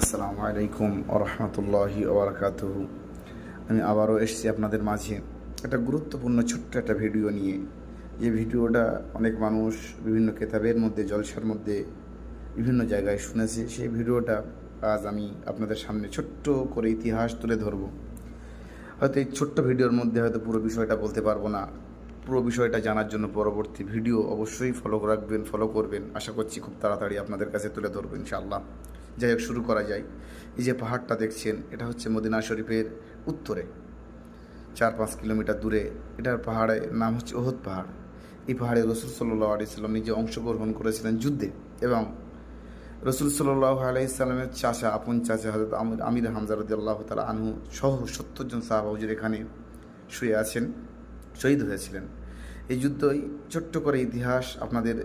আসসালামু আলাইকুম ওরহমতুল্লাহি ওবরাকাতুহু আমি আবারও এসেছি আপনাদের মাঝে একটা গুরুত্বপূর্ণ ছোট্ট একটা ভিডিও নিয়ে। যে ভিডিওটা অনেক মানুষ বিভিন্ন কেতাবের মধ্যে, জলসার মধ্যে, বিভিন্ন জায়গায় শুনেছে। সেই ভিডিওটা আজ আমি আপনাদের সামনে ছোট্ট করে ইতিহাস তুলে ধরবো। হয়তো এই ছোট্ট ভিডিওর মধ্যে হয়তো পুরো বিষয়টা বলতে পারব না। পুরো বিষয়টা জানার জন্য পরবর্তী ভিডিও অবশ্যই ফলো রাখবেন ফলো করবেন। আশা করছি খুব তাড়াতাড়ি আপনাদের কাছে তুলে ধরবেন ইনশাআল্লাহ। যাই হোক শুরু করা যায়। এই যে পাহাড়টা দেখছেন, এটা হচ্ছে মদিনা শরীফের উত্তরে, চার পাঁচ কিলোমিটার দূরে। এটার পাহাড়ের নাম হচ্ছে ওহদ পাহাড়। এই পাহাড়ে রসুল সাল্লাহ আলিয়াল্লাম নিজে অংশগ্রহণ করেছিলেন যুদ্ধে এবং রসুল সাল্লাহ আলাইসাল্লামের চাচা, আপন চাচা হজরত আমির আমির হামজারদি আল্লাহ তালা আনহু সহ সত্তর জন সাহাবা হুজুর এখানে শুয়ে আছেন, শহীদ হয়েছিলেন। এই যুদ্ধই ছোট্ট করে ইতিহাস আপনাদের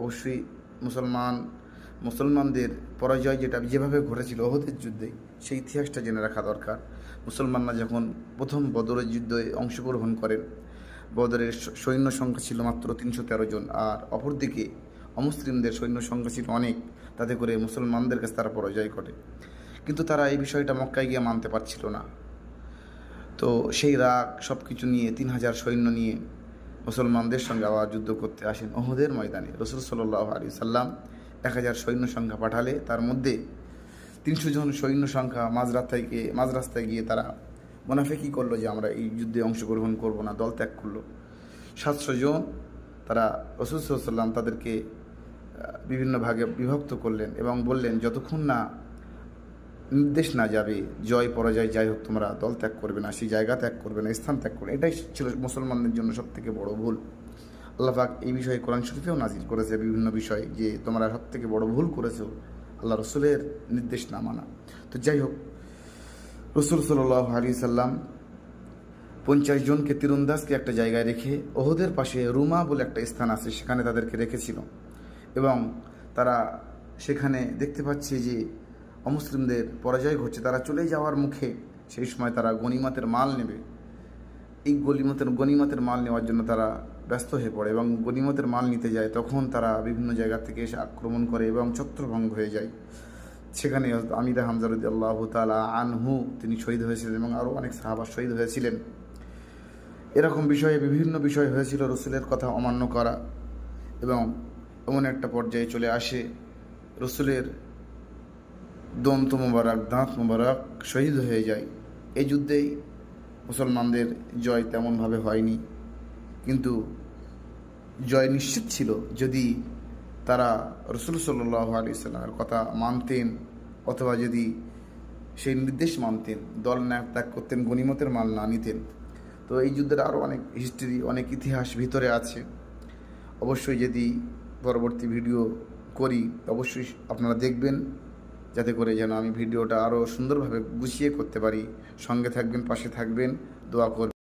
অবশ্যই মুসলমান মুসলমানদের পরাজয় যেটা, যেভাবে ঘটেছিল অহদের যুদ্ধে, সেই ইতিহাসটা জেনে রাখা দরকার। মুসলমানরা যখন প্রথম বদরের যুদ্ধে অংশগ্রহণ করেন, বদরের সৈন্য সংখ্যা ছিল মাত্র তিনশো তেরো জন, আর অপরদিকে অমুসলিমদের সৈন্য সংখ্যা ছিল অনেক, তাতে করে মুসলমানদের কাছে তারা পরাজয় ঘটে। কিন্তু তারা এই বিষয়টা মক্কায় গিয়ে মানতে পারছিল না। তো সেই রাগ সব কিছু নিয়ে তিন হাজার সৈন্য নিয়ে মুসলমানদের সঙ্গে আবার যুদ্ধ করতে আসেন ওহুদের ময়দানে। রসুল সাল্লাহ সাল্লাম এক হাজার সৈন্য সংখ্যা পাঠালে তার মধ্যে তিনশো জন সৈন্য সংখ্যা মাঝ রাস্তায় গিয়ে মাঝ রাস্তায় গিয়ে তারা মুনাফেকি করল যে আমরা এই যুদ্ধে অংশগ্রহণ করব না, দল ত্যাগ করল। সাতশো জন তারা রসুল সাল্লাম তাদেরকে বিভিন্ন ভাগে বিভক্ত করলেন এবং বললেন, যতক্ষণ না নির্দেশ না যাবে, জয়, পরাজয় যাই হোক, তোমরা দল ত্যাগ করবে না, সেই জায়গা ত্যাগ করবে না, স্থান ত্যাগ করবে এটাই ছিল মুসলমানদের জন্য সব থেকে বড় ভুল। আল্লাহাক এই বিষয়ে কোরআন শরীফেও নাজির করেছে বিভিন্ন বিষয়ে যে তোমরা সব থেকে বড় ভুল করেছ, আল্লাহ রসুলের নির্দেশ না মানা। তো যাই হোক, রসুল সাল্লাহ আলী সাল্লাম পঞ্চাশ জনকে তীরন্দাজকে একটা জায়গায় রেখে ওহদের পাশে রুমা বলে একটা স্থান আছে, সেখানে তাদেরকে রেখেছিল। এবং তারা সেখানে দেখতে পাচ্ছে যে অমুসলিমদের পরাজয় ঘটছে, তারা চলে যাওয়ার মুখে সেই সময় তারা গনিমতের মাল নেবে। এই গলিমতের, গনিমতের মাল নেওয়ার জন্য তারা ব্যস্ত হয়ে পড়ে এবং গনিমতের মাল নিতে যায়, তখন তারা বিভিন্ন জায়গা থেকে এসে আক্রমণ করে এবং ছত্রভঙ্গ হয়ে যায়। সেখানে আমিরা হামজারুদ্দি আল্লাহ তালা আনহু, তিনি শহীদ হয়েছিলেন এবং আরও অনেক সাহাবা শহীদ হয়েছিলেন। এরকম বিষয়ে, বিভিন্ন বিষয় হয়েছিল রসুলের কথা অমান্য করা এবং এমন একটা পর্যায়ে চলে আসে, রসুলের দন্ত মোবারক, দাঁত মোবারক শহীদ হয়ে যায়। এই যুদ্ধেই মুসলমানদের জয় তেমনভাবে হয়নি। কিন্তু জয় নিশ্চিত ছিল যদি তারা রসুল সাল্লাহ আলি সাল্লামের কথা মানতেন অথবা যদি সেই নির্দেশ মানতেন, দল ন্যায় ত্যাগ করতেন, গণিমতের মাল না নিতেন। তো এই যুদ্ধের আরও অনেক হিস্ট্রি অনেক ইতিহাস ভিতরে আছে। অবশ্যই যদি পরবর্তী ভিডিও করি, অবশ্যই আপনারা দেখবেন। যাতে করে যেন আমি ভিডিওটা আরও সুন্দরভাবে গুছিয়ে করতে পারি। সঙ্গে থাকবেন, পাশে থাকবেন, দোয়া করবেন।